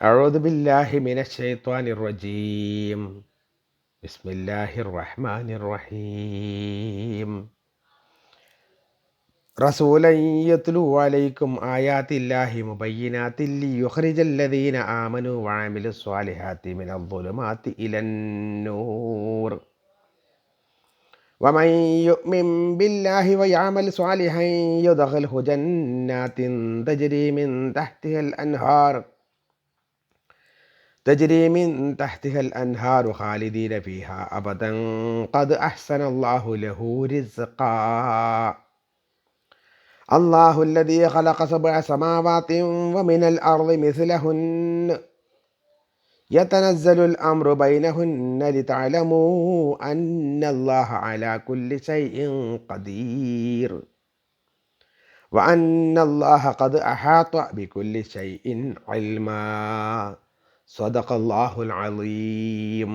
أعوذ بالله من الشيطان الرجيم. بسم الله الرحمن الرحيم. رسولا يتلو عليكم آيات الله مبينات ليخرج الذين آمنوا وعملوا الصالحات من الظلمات إلى النور. ومن يؤمن بالله ويعمل صالحا يدخله جنات تجري من تحتها الأنهار. تجري من تحتها الأنهار خالدين فيها أبدا. قد أحسن الله له رزقا. الله الذي خلق سبع سماوات ومن الأرض مثلهن. يتنزل الأمر بينهن لتعلموا أن الله على كل شيء قدير. وأن الله قد أحاط بكل شيء علما. സ്വദഖല്ലാഹുൽ അലീം.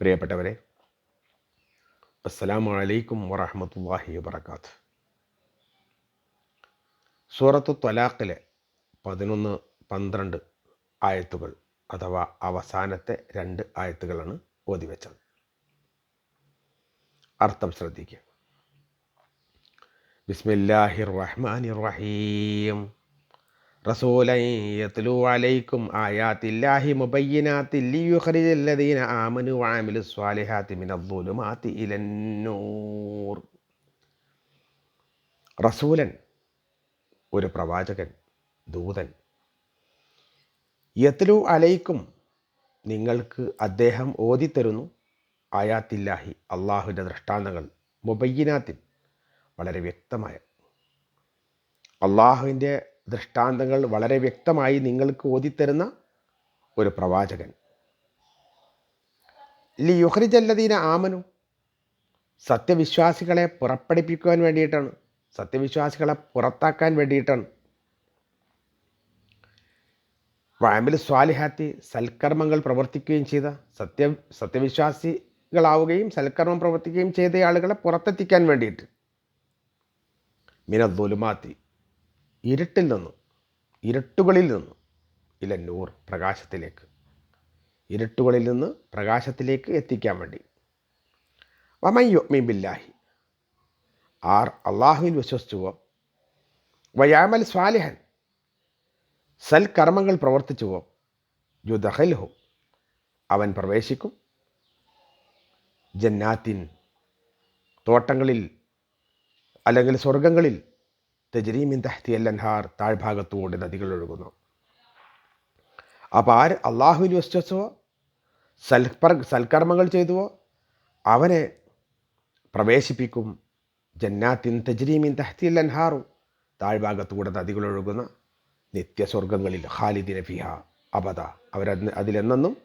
പ്രിയപ്പെട്ടവരെ അസ്സലാമു അലൈക്കും വറഹമത്തല്ലാഹി വബർക്കാത്ത് സൂറത്ത് ത്വലാഖിലെ പതിനൊന്ന് പന്ത്രണ്ട് ആയത്തുകൾ അഥവാ അവസാനത്തെ രണ്ട് ആയത്തുകളാണ് ഓതി വെച്ചത്. അർത്ഥം ശ്രദ്ധിക്കുക. ബിസ്മില്ലാഹിർ റഹ്മാനിർ റഹീം. യത്ലു അലൈക്കും റസൂലൻ ഒരു പ്രവാചകൻ ദൂതൻ യത്ലു അലൈക്കും നിങ്ങൾക്ക് അദ്ദേഹം ഓതിത്തരുന്നു ആയാത്തില്ലാഹി അള്ളാഹുവിന്റെ ദൃഷ്ടാന്തങ്ങൾ മുബയ്യനാത്തിൽ വളരെ വ്യക്തമായ. അള്ളാഹുവിന്റെ ദൃഷ്ടാന്തങ്ങൾ വളരെ വ്യക്തമായി നിങ്ങൾക്ക് ഓതിത്തരുന്ന ഒരു പ്രവാചകൻ. ലി യുഹ്രിജല്ലദീന ആമനു. സത്യവിശ്വാസികളെ പുറപ്പെടുപ്പിക്കുവാൻ വേണ്ടിയിട്ടാണ്. സത്യവിശ്വാസികളെ പുറത്താക്കാൻ വേണ്ടിയിട്ടാണ്. വാമിൽ സ്വാലിഹാത്തി സൽക്കർമ്മങ്ങൾ പ്രവർത്തിക്കുകയും ചെയ്ത. സത്യ സത്യവിശ്വാസികളാവുകയും സൽക്കർമ്മം പ്രവർത്തിക്കുകയും ചെയ്ത ആളുകളെ പുറത്തെത്തിക്കാൻ വേണ്ടിയിട്ട്. മിനദ്ദുലുമാത്തി ഇരുട്ടിൽ നിന്നും. ഇരുട്ടുകളിൽ നിന്നും. ഇല്ല നൂർ പ്രകാശത്തിലേക്ക്. ഇരുട്ടുകളിൽ നിന്ന് പ്രകാശത്തിലേക്ക് എത്തിക്കാൻ വേണ്ടി. വമയ്യോ ബില്ലാഹി. ആർ അള്ളാഹുവിൽ വിശ്വസിച്ചുവോ വയാമൽ സ്വാലിഹൻ. സൽക്കർമ്മങ്ങൾ പ്രവർത്തിച്ചുവോ യുദഹൽഹു അവൻ പ്രവേശിക്കും. ജന്നാത്തിൻ തോട്ടങ്ങളിൽ അല്ലെങ്കിൽ സ്വർഗങ്ങളിൽ തെജരീമിൻ തഹ്തി അല്ലൻഹാർ താഴ്ഭാഗത്തുകൊണ്ട് നദികൾ ഒഴുകുന്നു. അപ്പോൾ ആര് അള്ളാഹുവിൽ വിശ്വസിച്ചോ? സൽപ്ര സൽക്കർമ്മങ്ങൾ ചെയ്തുവോ? അവനെ പ്രവേശിപ്പിക്കും. ജന്നാത്തിൻ തജ്രീമിൻ തഹ്തി അല്ലൻഹാറു താഴ്ഭാഗത്തുകൂടെ നദികൾ ഒഴുകുന്ന നിത്യസ്വർഗങ്ങളിൽ ഖാലിദിന ഫിഹ അബദ. അവരത് അതിലെന്നെന്നും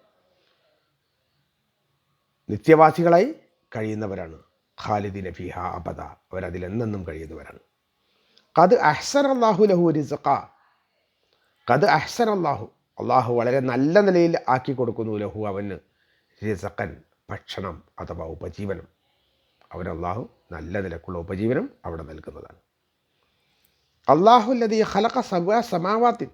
നിത്യവാസികളായി കഴിയുന്നവരാണ്. ഖാലിദിന ഫിഹ അബദ. അവരതിലെന്നെന്നും കഴിയുന്നവരാണ്. കത് അഹ്സൻ അള്ളാഹു ലഹു റിസഖ. കത് അഹ്സൻ അള്ളാഹു അള്ളാഹു വളരെ നല്ല നിലയിൽ ആക്കി കൊടുക്കുന്നു ലഹു അവന്. റിസഖൻ ഭക്ഷണം അഥവാ ഉപജീവനം. അവൻ അള്ളാഹു നല്ല നിലക്കുള്ള ഉപജീവനം അവിടെ നൽകുന്നതാണ്. അള്ളാഹു ലതി ഖലഖ സബ സമാവാത്തിൻ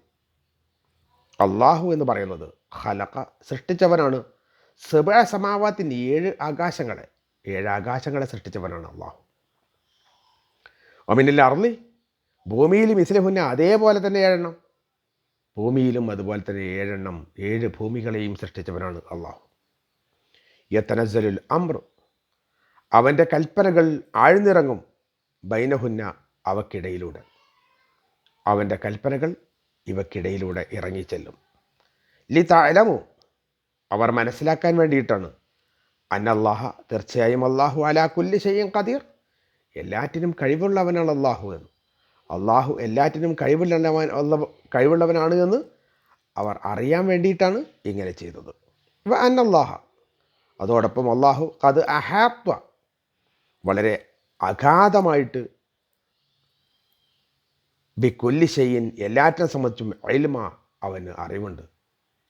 അള്ളാഹു എന്ന് പറയുന്നത് ഖലഖ സൃഷ്ടിച്ചവനാണ്. സബ സമാവാത്തിൻ ഏഴ് ആകാശങ്ങളെ. ഏഴ് ആകാശങ്ങളെ സൃഷ്ടിച്ചവനാണ് അള്ളാഹു അമിനില്ല അർലി ഭൂമിയിലും ഇസ്ലഹുന്ന അതേപോലെ തന്നെ ഏഴെണ്ണം. ഭൂമിയിലും അതുപോലെ തന്നെ ഏഴെണ്ണം. ഏഴ് ഭൂമികളെയും സൃഷ്ടിച്ചവനാണ് അള്ളാഹു. യത്തനസലുൽ അമ്ര അവന്റെ കൽപ്പനകൾ ആഴ്ന്നിറങ്ങും ബൈനഹുന്ന അവക്കിടയിലൂടെ. അവന്റെ കൽപ്പനകൾ ഇവക്കിടയിലൂടെ ഇറങ്ങിച്ചെല്ലും. ലി താലമോ അവർ മനസ്സിലാക്കാൻ വേണ്ടിയിട്ടാണ്. അന്നല്ലാഹ തീർച്ചയായും അള്ളാഹു അലാ കുല്ലി ചെയ്യും കതീർ എല്ലാറ്റിനും കഴിവുള്ളവനാണ് അള്ളാഹു എന്ന്. അള്ളാഹു എല്ലാറ്റിനും കഴിവുള്ളവൻ കഴിവുള്ളവനാണ് എന്ന് അവർ അറിയാൻ വേണ്ടിയിട്ടാണ് ഇങ്ങനെ ചെയ്തത്. വ അന്നല്ലാഹ അതോടൊപ്പം അള്ളാഹു അത് അഹാത്വ വളരെ അഗാധമായിട്ട് ബി കൊല്ലി ചെയ്യൻ എല്ലാറ്റിനെ സംബന്ധിച്ചും എൽമ അവന് അറിവുണ്ട്.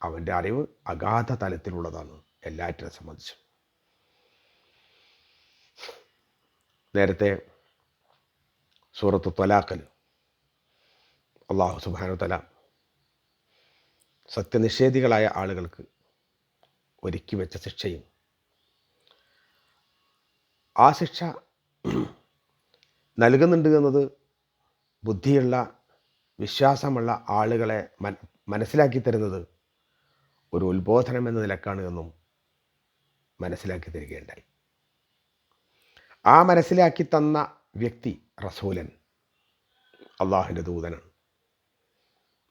അവന്റെ അറിവ് അഗാധ തലത്തിലുള്ളതാണ് എല്ലാറ്റിനെ സംബന്ധിച്ചും. നേരത്തെ സൂറത്ത് തൊലാക്കൽ അള്ളാഹു സുബാനു തല സത്യനിഷേധികളായ ആളുകൾക്ക് ഒരുക്കി വെച്ച ശിക്ഷയും ആ ശിക്ഷ നൽകുന്നുണ്ട് എന്നത് ബുദ്ധിയുള്ള വിശ്വാസമുള്ള ആളുകളെ മനസ്സിലാക്കി തരുന്നത് ഒരു ഉത്ബോധനം എന്ന നിലക്കാണ് എന്നും മനസ്സിലാക്കി തരികയുണ്ടായി. ആ മനസ്സിലാക്കി തന്ന വ്യക്തി റസൂലൻ അള്ളാഹുവിന്റെ ദൂതനാണ്.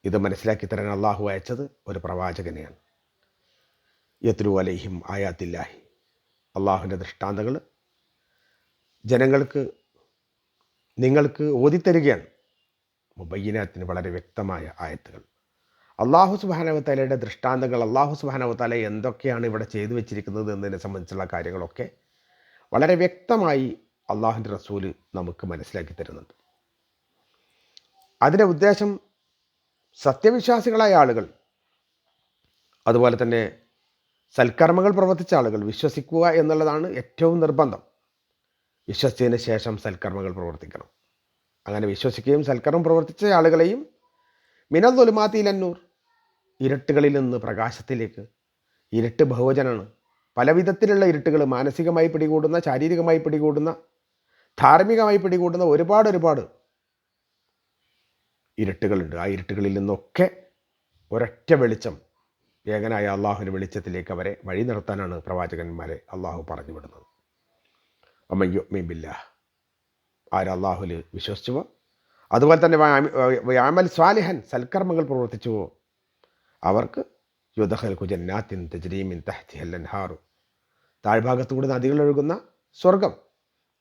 ഇത് മനസ്സിലാക്കി തരാൻ അള്ളാഹു അയച്ചത് ഒരു പ്രവാചകനെയാണ്. യത്രു അലൈഹിം ആയാത്തില്ലാഹി. അള്ളാഹുവിന്റെ ദൃഷ്ടാന്തങ്ങൾ ജനങ്ങൾക്ക് നിങ്ങൾക്ക് ഓതിത്തരികയാണ്. മുബൈനത്തിന് വളരെ വ്യക്തമായ ആയത്തുകൾ. അള്ളാഹു സുബാനവത്താലയുടെ ദൃഷ്ടാന്തങ്ങൾ അള്ളാഹു സുബാനവത്താല എന്തൊക്കെയാണ് ഇവിടെ ചെയ്തു വെച്ചിരിക്കുന്നത് എന്നതിനെ സംബന്ധിച്ചുള്ള കാര്യങ്ങളൊക്കെ വളരെ വ്യക്തമായി അള്ളാഹുന്റെ റസൂൽ നമുക്ക് മനസ്സിലാക്കി തരുന്നുണ്ട്. അതിന്റെ ഉദ്ദേശം സത്യവിശ്വാസികളായ ആളുകൾ അതുപോലെ തന്നെ സൽക്കർമ്മങ്ങൾ പ്രവർത്തിച്ച ആളുകൾ വിശ്വസിക്കുക എന്നുള്ളതാണ് ഏറ്റവും നിർബന്ധം. വിശ്വസിച്ചതിന് ശേഷം സൽക്കർമ്മങ്ങൾ പ്രവർത്തിക്കണം. അങ്ങനെ വിശ്വസിക്കുകയും സൽക്കർമ്മം പ്രവർത്തിച്ച ആളുകളെയും മിനദുലുമാത്തിയിലന്നൂർ ഇരുട്ടുകളിൽ നിന്ന് പ്രകാശത്തിലേക്ക് ഇരട്ട് ബഹുവചനാണ്. പല വിധത്തിലുള്ള ഇരുട്ടുകൾ മാനസികമായി പിടികൂടുന്ന ശാരീരികമായി പിടികൂടുന്ന ധാർമ്മികമായി പിടികൂട്ടുന്ന ഒരുപാട് ഒരുപാട് ഇരുട്ടുകളുണ്ട്. ആ ഇരുട്ടുകളിൽ നിന്നൊക്കെ ഒരൊറ്റ വെളിച്ചം ഏകനായ അള്ളാഹുവിന്റെ വെളിച്ചത്തിലേക്ക് അവരെ വഴി നിർത്താനാണ് പ്രവാചകന്മാരെ അള്ളാഹു പറഞ്ഞു വിടുന്നത്. അമ്മയ്യൊമ്മയില്ല ആര് അള്ളാഹുൽ വിശ്വസിച്ചുവോ? അതുപോലെ തന്നെ വ്യാമൽ സ്വാലിഹൻ സൽക്കർമ്മങ്ങൾ പ്രവർത്തിച്ചുവോ? അവർക്ക് യുദ്ധഹൽ കുജന്നാത്തിൻ തജ്രീമിൻ ഹാറു താഴ്ഭാഗത്തുകൂടി നദികളൊഴുകുന്ന സ്വർഗം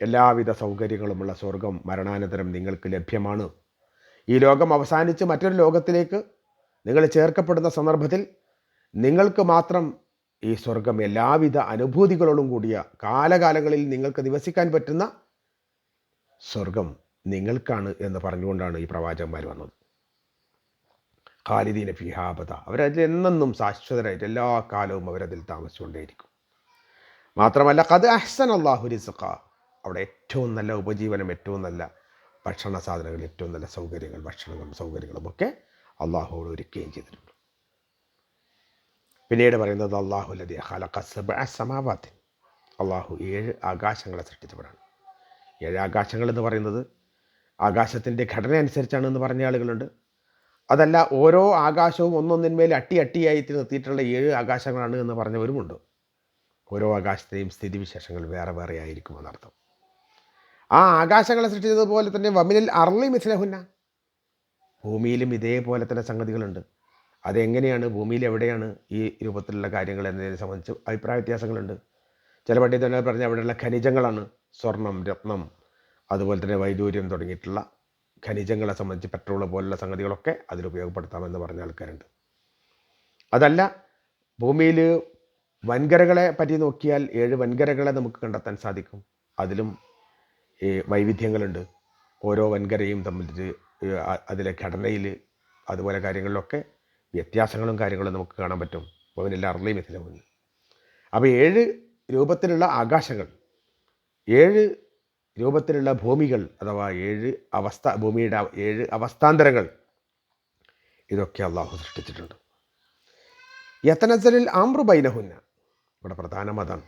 എല്ലാവിധ സൗകര്യങ്ങളുമുള്ള സ്വർഗം മരണാനന്തരം നിങ്ങൾക്ക് ലഭ്യമാണ്. ഈ ലോകം അവസാനിച്ച് മറ്റൊരു ലോകത്തിലേക്ക് നിങ്ങൾ ചേർക്കപ്പെടുന്ന സന്ദർഭത്തിൽ നിങ്ങൾക്ക് മാത്രം ഈ സ്വർഗം എല്ലാവിധ അനുഭൂതികളോടും കൂടിയ കാലകാലങ്ങളിൽ നിങ്ങൾക്ക് നിവസിക്കാൻ പറ്റുന്ന സ്വർഗം നിങ്ങൾക്കാണ് എന്ന് പറഞ്ഞുകൊണ്ടാണ് ഈ പ്രവാചകന്മാർ വന്നത്. ഖാലിദീന ഫിഹാബത അവരതിൽ എന്നെന്നും ശാശ്വതരായിട്ട് എല്ലാ കാലവും അവരതിൽ താമസിച്ചുകൊണ്ടേയിരിക്കും. മാത്രമല്ല കത് അഹ്സൻ അള്ളാഹു റിസഖ. അവിടെ ഏറ്റവും നല്ല ഉപജീവനം ഏറ്റവും നല്ല ഭക്ഷണ സാധനങ്ങൾ ഏറ്റവും നല്ല സൗകര്യങ്ങൾ ഭക്ഷണങ്ങളും സൗകര്യങ്ങളും ഒക്കെ അള്ളാഹുവോട് ഒരുക്കുകയും ചെയ്തിട്ടുണ്ട്. പിന്നീട് പറയുന്നത് അള്ളാഹു ലതി സമാവാത്തിൻ അള്ളാഹു ഏഴ് ആകാശങ്ങളെ സൃഷ്ടിച്ചവരാണ് ഏഴ് ആകാശങ്ങൾ എന്ന് പറയുന്നത് ആകാശത്തിന്റെ ഘടന അനുസരിച്ചാണ് എന്ന് പറഞ്ഞ ആളുകളുണ്ട്. അതല്ല ഓരോ ആകാശവും ഒന്നൊന്നിന്മേൽ അട്ടി അട്ടിയായി നിർത്തിയിട്ടുള്ള ഏഴ് ആകാശങ്ങളാണ് എന്ന് പറഞ്ഞവരുമുണ്ട്. ഓരോ ആകാശത്തെയും സ്ഥിതിവിശേഷങ്ങൾ വേറെ വേറെ ആയിരിക്കും എന്നർത്ഥം ആ ആകാശങ്ങളെ സൃഷ്ടിച്ചതുപോലെ തന്നെ വമിനിൽ അർലി മിഥിലഹുന്ന ഭൂമിയിലും ഇതേപോലെ തന്നെ സംഗതികളുണ്ട്. അതെങ്ങനെയാണ്? ഭൂമിയിൽ എവിടെയാണ് ഈ രൂപത്തിലുള്ള കാര്യങ്ങൾ എന്നതിനെ സംബന്ധിച്ച് അഭിപ്രായ വ്യത്യാസങ്ങളുണ്ട്. ചില പണ്ഡിതന്മാർ പറഞ്ഞ അവിടെയുള്ള ഖനിജങ്ങളാണ് സ്വർണം രത്നം അതുപോലെ തന്നെ വൈദൂര്യം തുടങ്ങിയിട്ടുള്ള ഖനിജങ്ങളെ സംബന്ധിച്ച് പെട്രോൾ പോലുള്ള സംഗതികളൊക്കെ അതിൽ ഉപയോഗപ്പെടുത്താമെന്ന് പറഞ്ഞ ആൾക്കാരുണ്ട്. അതല്ല ഭൂമിയിൽ വൻകരകളെ പറ്റി നോക്കിയാൽ ഏഴ് വൻകരകളെ നമുക്ക് കണ്ടെത്താൻ സാധിക്കും. അതിലും ഈ വൈവിധ്യങ്ങളുണ്ട്. ഓരോ വൻകരയും തമ്മിൽ അതിലെ ഘടനയിൽ അതുപോലെ കാര്യങ്ങളിലൊക്കെ വ്യത്യാസങ്ങളും കാര്യങ്ങളും നമുക്ക് കാണാൻ പറ്റും. അതിനെല്ലാം അർലയും എത്തില്ല അപ്പോൾ ഏഴ് രൂപത്തിലുള്ള ആകാശങ്ങൾ ഏഴ് രൂപത്തിലുള്ള ഭൂമികൾ അഥവാ ഏഴ് അവസ്ഥ ഭൂമിയുടെ ഏഴ് അവസ്ഥാന്തരങ്ങൾ ഇതൊക്കെ അള്ളാഹു സൃഷ്ടിച്ചിട്ടുണ്ട്. യത്തനസലിൽ ആമ്രുബൈനഹുന്ന ഇവിടെ പ്രധാന മതം.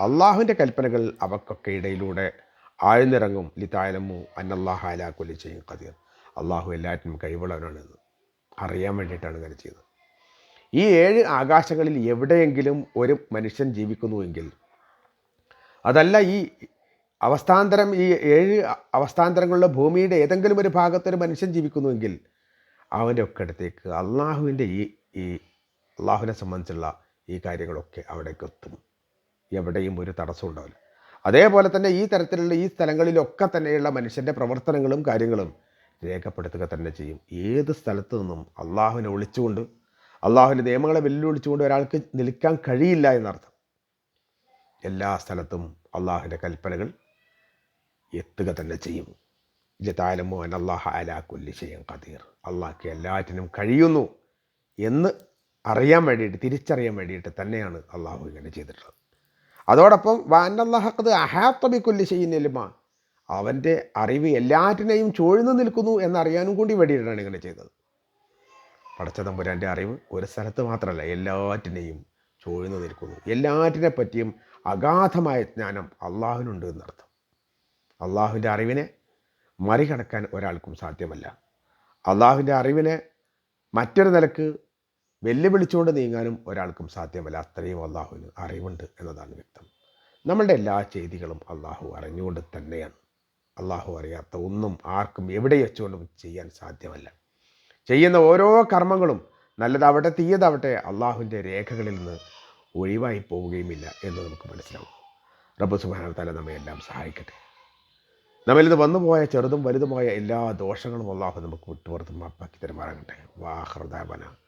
അള്ളാഹുവിന്റെ കൽപ്പനകൾ അവക്കൊക്കെ ഇടയിലൂടെ ആഴ്ന്നിറങ്ങും. ലിതായലമു അന്നല്ലാഹ അലാക്കുലി ചെയ്യും കതിർ അള്ളാഹു എല്ലാറ്റിനും കഴിവുള്ളവനാണെന്ന് അറിയാൻ വേണ്ടിയിട്ടാണ് ഇങ്ങനെ ചെയ്തത്. ഈ ഏഴ് ആകാശങ്ങളിൽ എവിടെയെങ്കിലും ഒരു മനുഷ്യൻ ജീവിക്കുന്നുവെങ്കിൽ അതല്ല ഈ അവസ്ഥാന്തരം ഈ ഏഴ് അവസ്ഥാന്തരങ്ങളുള്ള ഭൂമിയുടെ ഏതെങ്കിലും ഒരു ഭാഗത്തൊരു മനുഷ്യൻ ജീവിക്കുന്നുവെങ്കിൽ അവന്റെ ഒക്കെ അടുത്തേക്ക് അള്ളാഹുവിന്റെ ഈ ഈ അള്ളാഹുവിനെ സംബന്ധിച്ചുള്ള ഈ കാര്യങ്ങളൊക്കെ അവിടേക്ക് എത്തും. എവിടെയും ഒരു തടസ്സം ഉണ്ടാവില്ല. അതേപോലെ തന്നെ ഈ തരത്തിലുള്ള ഈ സ്ഥലങ്ങളിലൊക്കെ തന്നെയുള്ള മനുഷ്യന്റെ പ്രവർത്തനങ്ങളും കാര്യങ്ങളും രേഖപ്പെടുത്തുക തന്നെ ചെയ്യും. ഏത് സ്ഥലത്തു നിന്നും അള്ളാഹുവിനെ ഒളിച്ചുകൊണ്ട് അള്ളാഹുവിന്റെ നിയമങ്ങളെ വെല്ലുവിളിച്ചുകൊണ്ട് ഒരാൾക്ക് നിൽക്കാൻ കഴിയില്ല എന്നർത്ഥം. എല്ലാ സ്ഥലത്തും അള്ളാഹുവിന്റെ കൽപ്പനകൾ എത്തുക തന്നെ ചെയ്യും. ജതാലമോ അൻ അലാ കൊല്ലി ചെയ്യും കതീർ അള്ളാഹ്ക്ക് എല്ലാറ്റിനും കഴിയുന്നു എന്ന് അറിയാൻ വേണ്ടിയിട്ട് തിരിച്ചറിയാൻ വേണ്ടിയിട്ട് തന്നെയാണ് അള്ളാഹു ഇങ്ങനെ ചെയ്തിട്ടുള്ളത്. അതോടൊപ്പം വാനല്ലാഹക്കത് അഹാത്തബിക്കുല്ലി കൊല്ലി ചെയ്യുന്നില്ലുമ അവന്റെ അറിവ് എല്ലാറ്റിനെയും ചൂഴ്ന്നു നിൽക്കുന്നു എന്നറിയാനും കൂടി വേണ്ടിയിട്ടാണ് ഇങ്ങനെ ചെയ്തത്. പടച്ച തമ്പുരാന്റെ അറിവ് ഒരു സ്ഥലത്ത് മാത്രമല്ല എല്ലാറ്റിനെയും ചൂഴ്ന്നു നിൽക്കുന്നു. എല്ലാറ്റിനെ പറ്റിയും അഗാധമായ ജ്ഞാനം അള്ളാഹുവിനുണ്ട് എന്നർത്ഥം. അള്ളാഹുവിന്റെ അറിവിനെ മറികടക്കാൻ ഒരാൾക്കും സാധ്യമല്ല. അള്ളാഹുവിന്റെ അറിവിനെ മറ്റൊരു നിലയ്ക്ക് വെല്ലുവിളിച്ചുകൊണ്ട് നീങ്ങാനും ഒരാൾക്കും സാധ്യമല്ല. അത്രയും അള്ളാഹുവിന് അറിവുണ്ട് എന്നതാണ് വ്യക്തം. നമ്മളുടെ എല്ലാ ചെയ്തികളും അള്ളാഹു അറിഞ്ഞുകൊണ്ട് തന്നെയാണ്. അള്ളാഹു അറിയാത്ത ഒന്നും ആർക്കും എവിടെ വെച്ചുകൊണ്ടും ചെയ്യാൻ സാധ്യമല്ല. ചെയ്യുന്ന ഓരോ കർമ്മങ്ങളും നല്ലതാവട്ടെ തീയതാവട്ടെ അള്ളാഹുവിന്റെ രേഖകളിൽ നിന്ന് ഒഴിവായി പോവുകയുമില്ല എന്ന് നമുക്ക് മനസ്സിലാവും. റബ്ബ് സുബാന തല നമ്മെ എല്ലാം സഹായിക്കട്ടെ. നമ്മളിത് വന്നുപോയ ചെറുതും വലുതുമായ എല്ലാ ദോഷങ്ങളും അള്ളാഹു നമുക്ക് വിട്ടുപുറത്തും മാപ്പാക്കി തരുമാറാകട്ടെ.